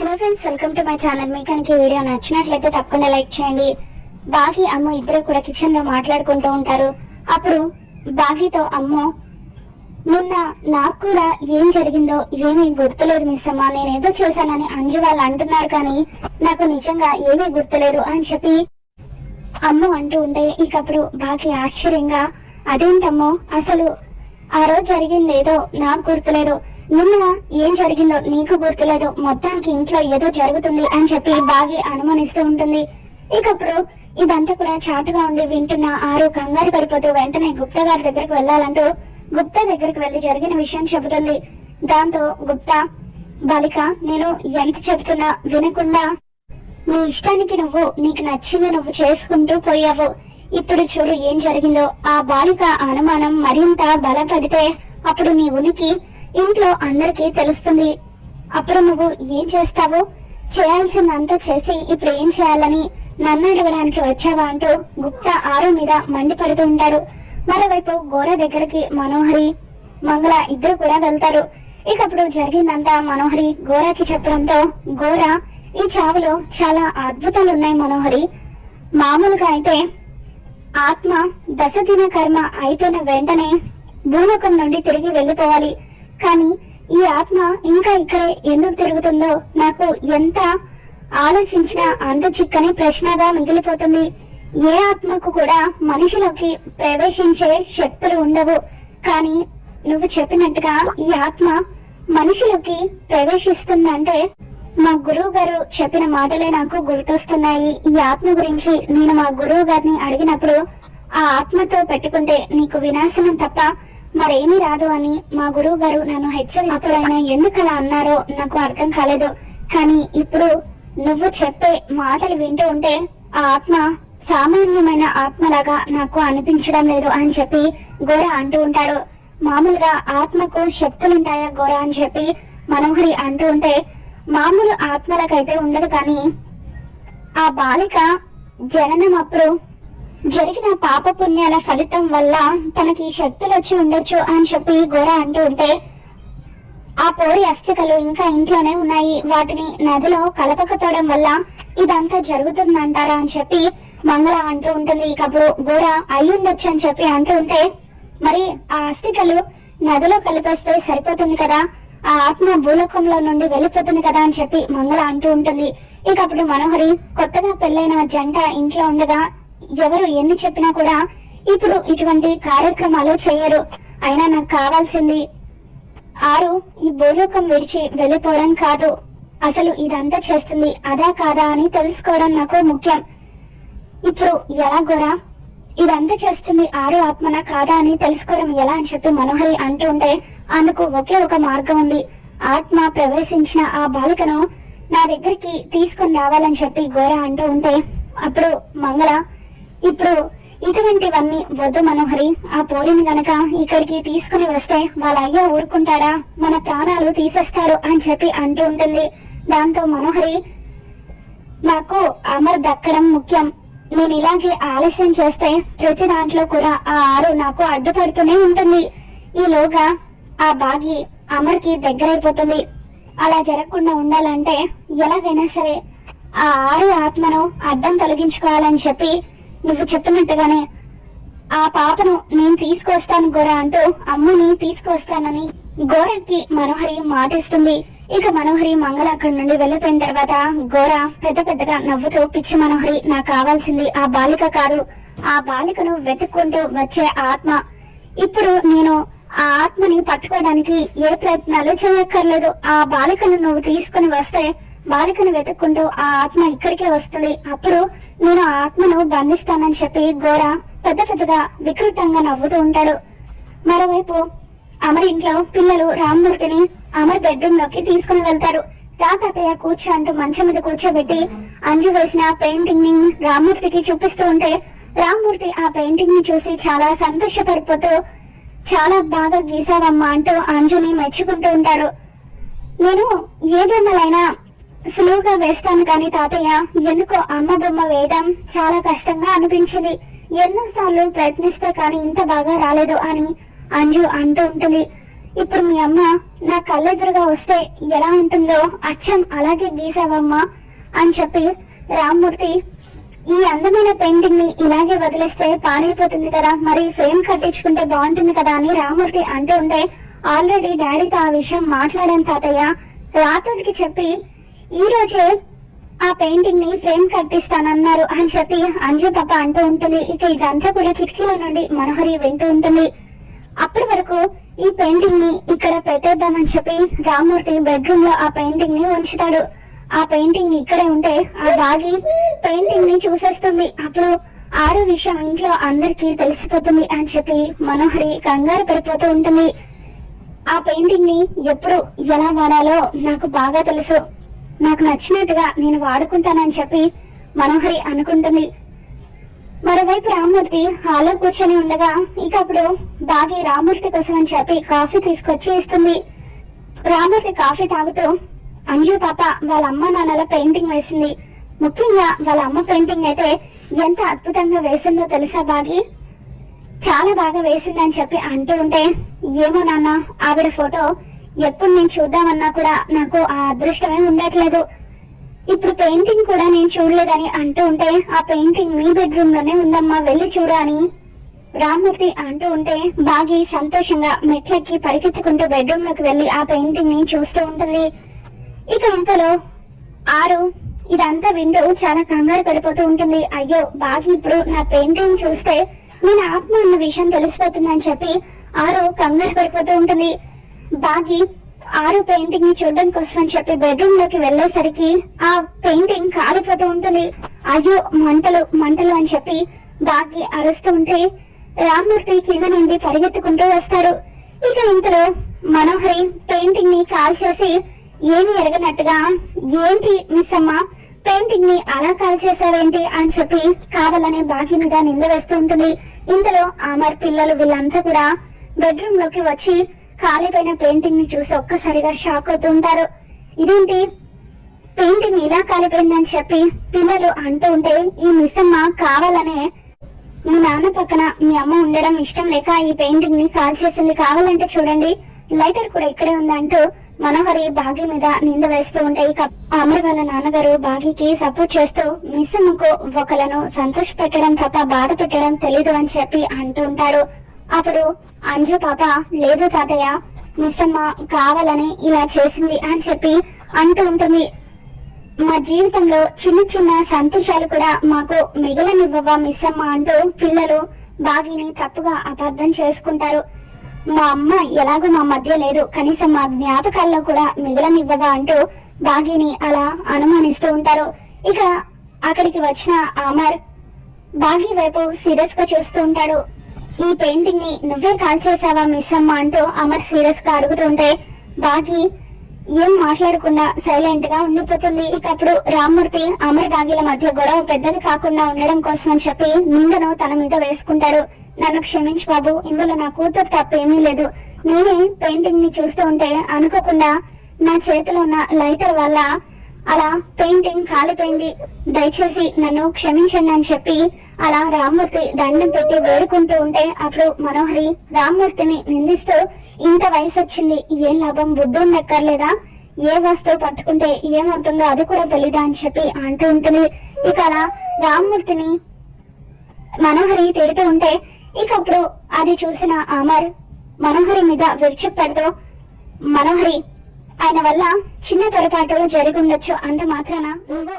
Hello friends welcome to my channel మీకు కనుక ఈ వీడియో నచ్చినట్లయితే తప్పకుండా లైక్ చేయండి. బాగి అమ్మ ఇద్దరు కూడా కిచెన్లో మాట్లాడుకుంటూ ఉంటారు. అప్పుడు బాగితో అమ్మ నిన్న నాకు కూడా ఏం జరిగిందో ఏమీ గుర్తులేదు మిస్ అమ్మ నేనేదో చేశానని అంజు వాళ్ళు అంటున్నారు కానీ నాకు నిజంగా ఏమీ గుర్తులేదు అని చెప్పి అమ్మ అంటూ ఉంటే ఇకప్పుడు బాకి ఆశ్చర్యంగా అదేంటమ్మో అసలు ఆ రోజు జరిగిందేదో నాకు గుర్తులేదు. నిన్న ఏం జరిగిందో నీకు గుర్తులేదు. మొత్తానికి ఇంట్లో ఏదో జరుగుతుంది అని చెప్పి బాగి అనుమానిస్తూ ఉంటుంది. ఇకప్పుడు ఇదంతా కూడా చాటుగా ఉండి వింటున్న ఆరు కంగారు పడిపోతూ వెంటనే గుప్తా గారి దగ్గరికి వెళ్ళాలంటూ గుప్తా దగ్గరికి వెళ్ళి జరిగిన విషయం చెబుతుంది. దాంతో గుప్తా బాలిక నేను ఎంత చెబుతున్నా వినకుండా నీ ఇష్టానికి నువ్వు నీకు నచ్చింది నువ్వు చేసుకుంటూ పోయావు. ఇప్పుడు చూడు ఏం జరిగిందో. ఆ బాలిక అనుమానం మరింత బలపడితే అప్పుడు నీ ఉనికి ఇంట్లో అందరికీ తెలుస్తుంది. అప్పుడు నువ్వు ఏం చేస్తావు? చేయాల్సిందంతా చేసి ఇప్పుడు ఏం చేయాలని నన్ను అడగడానికి వచ్చావా అంటూ గుప్తా ఆరు మీద మండిపడుతూ ఉంటాడు. మరోవైపు గోర దగ్గరికి మనోహరి మంగళ ఇద్దరు కూడా వెళ్తారు. ఇక అప్పుడు జరిగిందంతా మనోహరి గోరాకి చెప్పడంతో గోర ఈ చావులో చాలా అద్భుతాలు ఉన్నాయి మనోహరి. మామూలుగా అయితే ఆత్మ దశదిన కర్మ అయిపోయిన వెంటనే భూలోకం నుండి తిరిగి వెళ్ళిపోవాలి. కానీ ఈ ఆత్మ ఇంకా ఇక్కడే ఎందుకు తిరుగుతుందో నాకు ఎంత ఆలోచించినా అంత చిక్కని ప్రశ్నగా మిగిలిపోతుంది. ఏ ఆత్మకు కూడా మనిషిలోకి ప్రవేశించే శక్తులు ఉండవు. కానీ నువ్వు చెప్పినట్టుగా ఈ ఆత్మ మనిషిలోకి ప్రవేశిస్తుందంటే మా గురువు గారు చెప్పిన మాటలే నాకు గుర్తొస్తున్నాయి. ఈ ఆత్మ గురించి నేను మా గురువు గారిని అడిగినప్పుడు ఆ ఆత్మతో పెట్టుకుంటే నీకు వినాశనం తప్ప మరేమీ రాదు అని మా గురువు గారు నన్ను హెచ్చరిస్తూ ఆయన ఎందుకు అలా అన్నారో నాకు అర్థం కాలేదు. కానీ ఇప్పుడు నువ్వు చెప్పే మాటలు వింటూ ఉంటే ఆ ఆత్మ సామాన్యమైన ఆత్మలాగా నాకు అనిపించడం లేదు అని చెప్పి గోర అంటూ ఉంటాడు. మామూలుగా ఆత్మకు శక్తులుంటాయా గోర అని చెప్పి మనోహరి అంటూ ఉంటే మామూలు ఆత్మలకైతే ఉండదు కానీ ఆ బాలిక జననం అప్పుడు జరిగిన పాప పుణ్యాల ఫలితం వల్ల తనకి ఈ శక్తులు వచ్చి ఉండొచ్చు అని చెప్పి గోర అంటూ ఉంటే ఆ పోరి అస్థికలు ఇంకా ఇంట్లోనే ఉన్నాయి. వాటిని నదిలో కలపకపోవడం వల్ల ఇదంతా జరుగుతుందంటారా అని చెప్పి మంగళ అంటూ ఉంటుంది. ఇక గోర అయ్యుండొచ్చు అని చెప్పి అంటూ ఉంటే మరి ఆ అస్థికలు నదిలో కలిపేస్తే సరిపోతుంది కదా? ఆ ఆత్మ భూలోకంలో నుండి వెళ్ళిపోతుంది కదా అని చెప్పి మంగళ అంటూ ఉంటుంది. ఇకప్పుడు మనోహరి కొత్తగా పెళ్ళైన జంట ఇంట్లో ఉండగా ఎవరు ఎన్ని చెప్పినా కూడా ఇప్పుడు ఇటువంటి కార్యక్రమాలు చేయరు. అయినా నాకు కావాల్సింది ఆరు ఈ భూలోకం విడిచి వెళ్ళిపోవడం కాదు. అసలు ఇదంతా చేస్తుంది అదా కాదా అని తెలుసుకోవడం నాకు ముఖ్యం. ఇప్పుడు ఎలా గోరా? ఇదంతా చేస్తుంది ఆరు ఆత్మన కాదా అని తెలుసుకోవడం ఎలా అని చెప్పి మనోహరి అంటూ ఉంటే అందుకు ఒకే ఒక మార్గం ఉంది. ఆత్మ ప్రవేశించిన ఆ బాలికను నా దగ్గరికి తీసుకుని రావాలని చెప్పి గోర అంటూ ఉంటే అప్పుడు మంగళ ఇప్పుడు ఇటువంటివన్నీ వద్దు మనోహరి. ఆ పోరిని గనక ఇక్కడికి తీసుకుని వస్తే వాళ్ళ అయ్య ఊరుకుంటాడా? మన ప్రాణాలు తీసేస్తారు అని చెప్పి అంటూ ఉంటుంది. దాంతో మనోహరి నాకు అమర్ దక్కడం ముఖ్యం. నేను ఇలాగే ఆలస్యం చేస్తే ప్రతి దాంట్లో కూడా ఆ ఆరు నాకు అడ్డుపడుతూనే ఉంటుంది. ఈలోగా ఆ బాగి అమర్కి దగ్గరైపోతుంది. అలా జరగకుండా ఉండాలంటే ఎలాగైనా సరే ఆ ఆరు ఆత్మను అడ్డం తొలగించుకోవాలని చెప్పి నువ్వు చెప్పినట్టుగానే ఆ పాపను నేను తీసుకొస్తాను గోర అంటూ అమ్ముని తీసుకొస్తానని గోరకి మనోహరి మాటిస్తుంది. ఇక మనోహరి మంగళ అక్కడి నుండి వెళ్ళిపోయిన తర్వాత గోర పెద్ద పెద్దగా నవ్వుతూ పిచ్చి మనోహరి నాకు కావాల్సింది ఆ బాలిక కాదు. ఆ బాలికను వెతుక్కుంటూ వచ్చే ఆత్మ. ఇప్పుడు నేను ఆ ఆత్మని పట్టుకోవడానికి ఏ ప్రయత్నాలు చేయక్కర్లేదు. ఆ బాలికను నువ్వు తీసుకుని వస్తే బాలికను వెతుక్కుంటూ ఆ ఆత్మ ఇక్కడికే వస్తుంది. అప్పుడు నేను ఆ ఆత్మను బంధిస్తానని చెప్పి గోర పెద్ద పెద్దగా వికృతంగా నవ్వుతూ ఉంటాడు. మరోవైపు అమర్ ఇంట్లో పిల్లలు రామ్మూర్తిని అమర్ బెడ్రూమ్లోకి తీసుకుని వెళ్తారు. రా తాతయ్య కూర్చో అంటూ మంచం మీద కూర్చోబెట్టి అంజు వేసిన పెయింటింగ్ని రామ్మూర్తికి చూపిస్తూ ఉంటే రామ్మూర్తి ఆ పెయింటింగ్ని చూసి చాలా సంతోషపడిపోతూ చాలా బాగా గీసావమ్మా అంటూ అంజుని మెచ్చుకుంటూ ఉంటాడు. నేను ఏ బొమ్మలైనా సులువుగా వేస్తాను కానీ తాతయ్య ఎందుకో అమ్మ బొమ్మ వేయడం చాలా కష్టంగా అనిపించింది. ఎన్నోసార్లు ప్రయత్నిస్తే కానీ ఇంత బాగా రాలేదు అని అంజు అంటూ ఉంటుంది. ఇప్పుడు మీ అమ్మ నా కళ్ళెదురుగా వస్తే ఎలా ఉంటుందో అచ్చం అలాగే గీసావమ్మా అని చెప్పి రామ్మూర్తి ఈ అందమైన పెయింటింగ్ని ఇలాగే వదిలేస్తే పాడైపోతుంది కదా మరి ఫ్రేమ్ కట్టించుకుంటే బాగుంటుంది కదా అని రామ్మూర్తి అంటూ ఉంటే ఆల్రెడీ డాడీతో ఆ విషయం మాట్లాడాను తాతయ్య. రాతోడికి చెప్పి ఈ రోజే ఆ పెయింటింగ్ని ఫ్రేమ్ కట్టిస్తానన్నారు అని చెప్పి అంజు పాప అంటూ ఉంటుంది. ఇక ఇదంతా కూడా కిటికీలో నుండి మనోహరి వింటూ ఉంటుంది. అప్పటి వరకు ఈ పెయింటింగ్ని ఇక్కడ పెట్టేద్దామని చెప్పి రామ్మూర్తి బెడ్రూమ్లో ఆ పెయింటింగ్ని ఉంచుతాడు. ఆ పెయింటింగ్ ఇక్కడే ఉంటే ఆ బాగి పెయింటింగ్ని చూసేస్తుంది. అప్పుడు ఆరో విషయం ఇంట్లో అందరికి తెలిసిపోతుంది అని చెప్పి మనోహరి కంగారు పడిపోతూ ఉంటుంది. ఆ పెయింటింగ్ని ఎప్పుడు ఎలా వాడాలో నాకు బాగా తెలుసు. నాకు నచ్చినట్టుగా నేను వాడుకుంటానని చెప్పి మనోహరి అనుకుంటుంది. మరోవైపు రామ్మూర్తి హాలో కూర్చొని ఉండగా ఇక అప్పుడు బాగి రామ్మూర్తి కోసం అని చెప్పి కాఫీ తీసుకొచ్చి ఇస్తుంది. రామ్మూర్తి కాఫీ తాగుతూ అంజు పాప వాళ్ళ అమ్మ నాన్నల పెయింటింగ్ వేసింది. ముఖ్యంగా వాళ్ళ అమ్మ పెయింటింగ్ అయితే ఎంత అద్భుతంగా వేసిందో తెలుసా బాగి? చాలా బాగా వేసిందని చెప్పి అంటూ ఉంటే ఏమో నాన్న ఆవిడ ఫోటో ఎప్పుడు నేను చూద్దామన్నా కూడా నాకు ఆ అదృష్టమే ఉండట్లేదు. ఇప్పుడు పెయింటింగ్ కూడా నేను చూడలేదని అంటూ ఉంటే ఆ పెయింటింగ్ మీ బెడ్రూమ్లోనే ఉందమ్మా వెళ్ళి చూడు అని రామ్మూర్తి అంటూ ఉంటే బాగి సంతోషంగా మెట్లెక్కి పరిగెత్తుకుంటూ బెడ్రూమ్లోకి వెళ్ళి ఆ పెయింటింగ్ని చూస్తూ ఉంటుంది. ఇక అంతలో ఆరు ఇదంతా వింటూ చాలా కంగారు పడిపోతూ ఉంటుంది. అయ్యో బాగి ఇప్పుడు నా పెయింటింగ్ చూస్తే నేను ఆత్మ అన్న విషయం తెలిసిపోతుందని చెప్పి ఆరు కంగారు పడిపోతూ ఉంటుంది. బాగి ఆరు పెయింటింగ్ని చూడడం కోసం అని చెప్పి బెడ్రూమ్లోకి వెళ్ళేసరికి ఆ పెయింటింగ్ కాలిపోతూ ఉంటుంది. అయ్యో మంటలు మంటలు అని చెప్పి బాగి అరుస్తూ ఉంటే రామ్మూర్తి కింద నుండి పరిగెత్తుకుంటూ వస్తాడు. ఇక ఇంతలో మనోహరి పెయింటింగ్ని కాల్ చేసి ఏమి ఎరగనట్టుగా ఏంటి మిస్ అమ్మ పెయింటింగ్ని అలా కాల్ చేశావేంటి? అని చెప్పి కావాలనే బాగి మీద నింద వేస్తూ ఉంటుంది. ఇంతలో ఆమర్ పిల్లలు వీళ్ళంతా కూడా బెడ్రూమ్లోకి వచ్చి కాలిపోయిన పెయింటింగ్ని చూసి ఒక్కసారిగా షాక్ అవుతూ ఉంటారు. ఇదేంటి? పెయింటింగ్ ఇలా కాలిపోయిందని చెప్పి పిల్లలు అంటూ ఉంటే ఈ మిస్సమ్మ కావాలనే మీ నాన్న పక్కన మీ అమ్మ ఉండడం ఇష్టం లేక ఈ పెయింటింగ్ని కాల్ చేసింది. కావాలంటే చూడండి లైటర్ కూడా ఇక్కడే ఉంది అంటూ మనోహరి బాగి మీద నింద వేస్తూ ఉంటే ఇక అమర్ వాళ్ళ నాన్నగారు బాగికి సపోర్ట్ చేస్తూ మిస్ అమ్మకు ఒకలను సంతోష పెట్టడం తప్ప బాధ పెట్టడం తెలీదు అని చెప్పి అంటూ ఉంటారు. అప్పుడు అంజు పాప లేదు తాతయ్య మిస్సమ్మ కావాలని ఇలా చేసింది అని చెప్పి అంటూ ఉంటుంది. మా జీవితంలో చిన్న చిన్న సంతోషాలు కూడా మాకు మిగలనివ్వవా మిస్సమ్మ అంటూ పిల్లలు బాగిని తప్పుగా అపార్థం చేసుకుంటారు. మా అమ్మ ఎలాగో మా మధ్య లేదు కనీసం మా జ్ఞాపకాల్లో కూడా మిగలనివ్వవా అంటూ బాగిని అలా అనుమానిస్తూ ఉంటారు. ఇక అక్కడికి వచ్చిన అమర్ బాగి వైపు సీరియస్గా చూస్తూ ఉంటాడు. ఈ పెయింటింగ్ని నువ్వే కాల్ చేసావా మిస్ అమ్మ అంటూ అమర్ సీరియస్గా అడుగుతుంటే బాగి ఏం మాట్లాడకుండా సైలెంట్గా ఉండిపోతుంది. ఇక అప్పుడు రామ్మూర్తి అమర్ బాగిల మధ్య గొడవ పెద్దది కాకుండా ఉండడం కోసం అని చెప్పి నిందను తన మీద వేసుకుంటాడు. నన్ను క్షమించు బాబు ఇందులో నా కూతురు తప్పేమీ లేదు. నేనే పెయింటింగ్ని చూస్తూ ఉంటే అనుకోకుండా నా చేతిలో ఉన్న లైటర్ వల్ల అలా పెయింటింగ్ కాలిపోయింది. దయచేసి నన్ను క్షమించండి అని చెప్పి అలా రామ్మూర్తి దండం పెట్టి వేడుకుంటూ ఉంటే అప్పుడు మనోహరి రామ్మూర్తిని నిందిస్తూ ఇంత వయసు వచ్చింది ఏం లాభం? బుద్ధి ఉండక్కర్లేదా ఏ వస్తువు పట్టుకుంటే ఏమవుతుందో అది కూడా తెలీదా? అని చెప్పి అంటూ ఉంటుంది. ఇక అలా రామ్మూర్తిని మనోహరి తిడుతూ ఉంటే ఇక అప్పుడు అది చూసిన అమర్ మనోహరి మీద విరుచుపెడుతూ మనోహరి ఆయన వల్ల చిన్న పొరపాటు జరిగి ఉండొచ్చు అంత మాత్రాన? నువ్వు